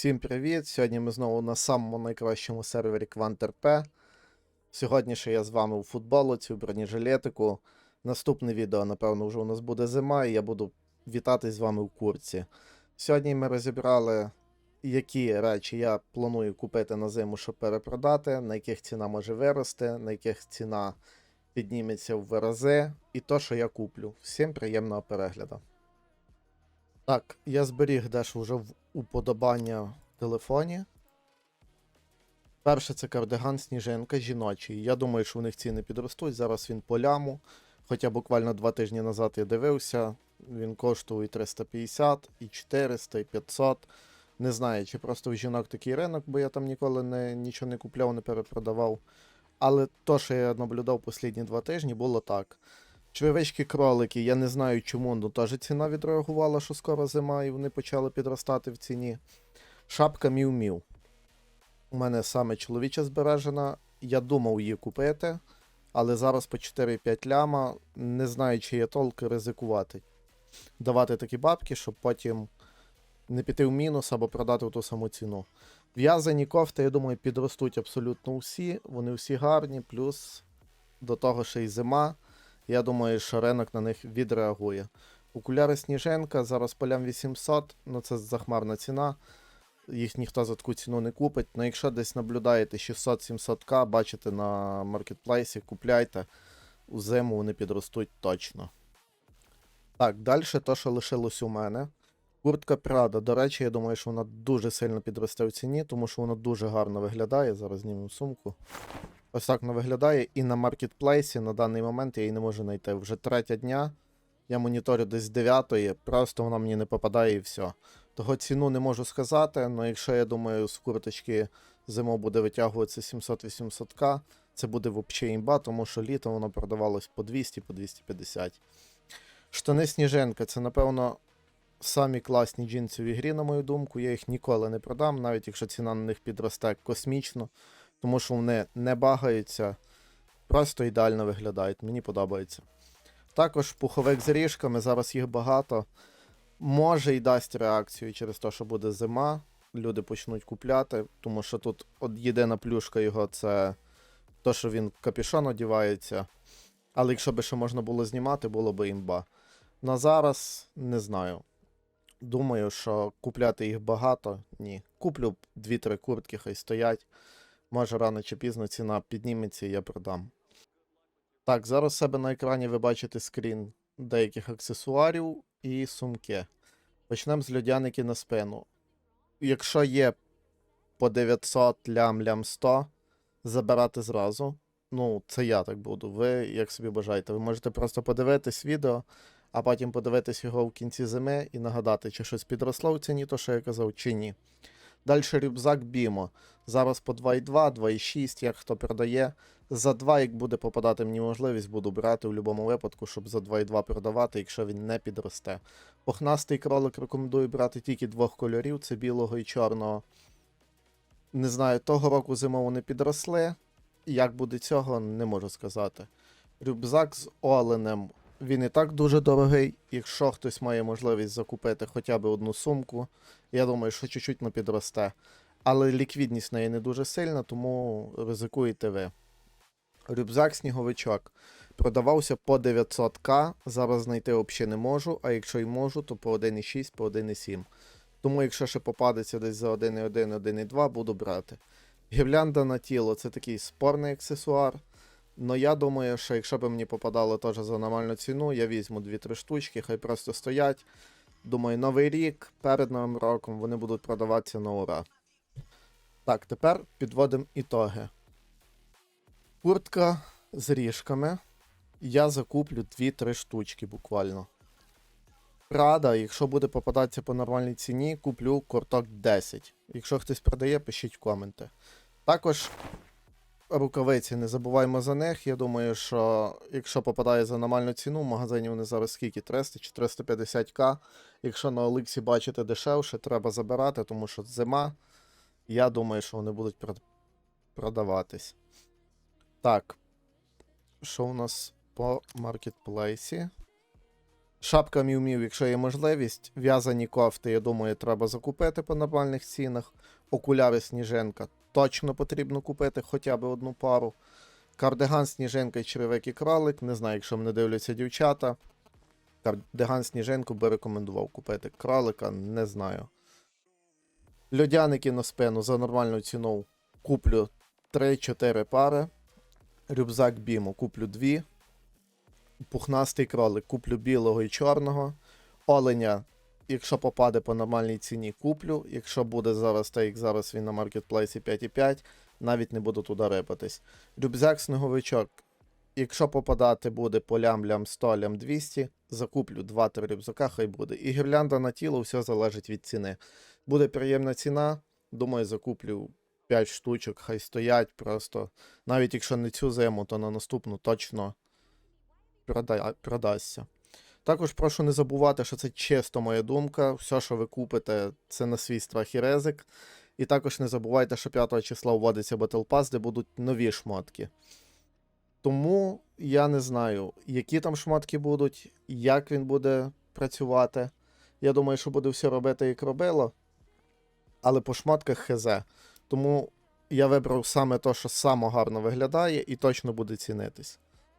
Всім привіт! Сьогодні ми знову на самому найкращому сервері QuantRP. Сьогодні ще я з вами у футболоці, у бронежилетику. Наступне відео, напевно, вже у нас буде зима, і я буду вітатись з вами в курці. Сьогодні ми розібрали, які речі я планую купити на зиму, щоб перепродати, на яких ціна може вирости, на яких ціна підніметься в рази, і то, що я куплю. Всім приємного перегляду. Так, я зберіг дещо вже в уподобання в телефоні. Перше це кардиган Сніжинка жіночий. Я думаю, що у них ціни підростуть. Зараз він по ляму. Хоча буквально два тижні назад я дивився. Він коштує і 350, і 400, і 500. Не знаю, чи просто в жінок такий ринок, бо я там ніколи не, нічого не купляв, не перепродавав. Але то, що я наблюдав останні два тижні, було так. Червички кролики, я не знаю чому, ну теж ціна відреагувала, що скоро зима, і вони почали підростати в ціні. Шапка Міу-Міу. У мене саме чоловіча збережена. Я думав її купити, але зараз по 4-5 ляма. Не знаю, чи є толк ризикувати. Давати такі бабки, щоб потім не піти в мінус або продати в ту саму ціну. В'язані кофти, я думаю, підростуть абсолютно всі. Вони всі гарні, плюс до того ще й зима. Я думаю, що ринок на них відреагує. Окуляри Сніженка зараз полям 800, ну це захмарна ціна. Їх ніхто за таку ціну не купить. Ну якщо десь наблюдаєте 600-700к, бачите на маркетплейсі, купляйте. У зиму вони підростуть точно. Так, далі то, що лишилось у мене. Куртка Prada. До речі, я думаю, що вона дуже сильно підросте в ціні, тому що вона дуже гарно виглядає. Зараз знімемо сумку. Ось так вона виглядає. І на маркетплейсі на даний момент я її не можу знайти. Вже третя дня. Я моніторю десь з 9, просто вона мені не попадає і все. Того ціну не можу сказати, але якщо я думаю, з курточки зимов буде витягуватися 700-800к, це буде взагалі імба, тому що літом воно продавалось по 200, по 250. Штани Сніженка, це, напевно, самі класні джинси в ігрі, на мою думку. Я їх ніколи не продам, навіть якщо ціна на них підросте космічно тому що вони не багаються, просто ідеально виглядають. Мені подобається. Також пуховик з ріжками, зараз їх багато. Може і дасть реакцію через те, що буде зима. Люди почнуть купляти, тому що тут от єдина плюшка його це то, що він капюшон одівається. Але якщо би ще можна було знімати, було б імба. На зараз не знаю. Думаю, що купляти їх багато. Ні. Куплю 2-3 куртки, хай стоять. Може рано чи пізно ціна підніметься і я продам. Так, зараз у себе на екрані ви бачите скрін деяких аксесуарів і сумки. Почнемо з льодяники на спину. Якщо є по 900 лям-лям 100, забирати зразу. Ну, це я так буду. Ви як собі бажаєте. Ви можете просто подивитись відео, а потім подивитись його в кінці зими і нагадати, чи щось підросло в ціні, то що я казав, чи ні. Далі рюкзак Бімо. Зараз по 2,2, 2,6, як хто продає. За 2, як буде попадати мені можливість, буду брати в будь-якому випадку, щоб за 2,2 продавати, якщо він не підросте. Похнастий кролик рекомендую брати тільки двох кольорів: це білого і чорного. Не знаю, того року зимово вони підросли. Як буде цього, не можу сказати. Рюкзак з оленем. Він і так дуже дорогий. Якщо хтось має можливість закупити хоча б одну сумку, я думаю, що чуть-чуть не підросте. Але ліквідність в неї не дуже сильна, тому ризикуєте ви. Рюкзак сніговичок. Продавався по 900к, зараз знайти взагалі не можу, а якщо й можу, то по 1,6, по 1,7. Тому, якщо ще попадеться десь за 1,1, 1,2, буду брати. Гірлянда на тіло це такий спорний аксесуар. Но я думаю, що якщо б мені попадало теж за нормальну ціну, я візьму 2-3 штучки, хай просто стоять. Думаю, новий рік перед новим роком вони будуть продаватися на ура. Так, тепер підводимо ітоги. Куртка з ріжками. Я закуплю 2-3 штучки буквально. Прада, якщо буде попадатися по нормальній ціні, куплю курток 10. Якщо хтось продає, пишіть в коменти. Також рукавиці, не забуваємо за них. Я думаю, що якщо попадає за нормальну ціну, в магазині вони зараз скільки? 300 чи 350к. Якщо на Оликсі бачите дешевше, треба забирати, тому що зима. Я думаю, що вони будуть продаватись. Так. Що у нас по маркетплейсі? Шапка мів-мів, якщо є можливість. В'язані кофти, я думаю, треба закупити по нормальних цінах. Окуляри Сніженка точно потрібно купити хоча б одну пару. Кардиган Сніженка і черевик кролик. Не знаю, якщо мене дивляться дівчата. Кардиган Сніженку би рекомендував купити. Кролика не знаю. Льодяники на спину за нормальну ціну куплю 3-4 пари. Рюкзак Біму куплю 2. Пухнастий кролик куплю білого і чорного. Оленя, якщо попаде по нормальній ціні, куплю. Якщо буде зараз, так як зараз він на маркетплейсі 5,5, навіть не буду туди рипатись. Рюкзак сніговичок. Якщо попадати буде по лям-лям 100, лям 200, закуплю 2-3 рюкзака, хай буде. І гірлянда на тіло, все залежить від ціни. Буде приємна ціна, думаю, закуплю 5 штучок, хай стоять просто. Навіть якщо не цю зиму, то на наступну точно прода- продасться. Також прошу не забувати, що це чисто моя думка. Все, що ви купите, це на свій страх і ризик. І також не забувайте, що 5 числа вводиться Battle Pass, де будуть нові шмотки. Тому я не знаю, які там шмотки будуть, як він буде працювати. Я думаю, що буде все робити, як робило. Але по шмотках хз. Тому я вибрав саме те, що саме гарно виглядає і точно буде цінитись.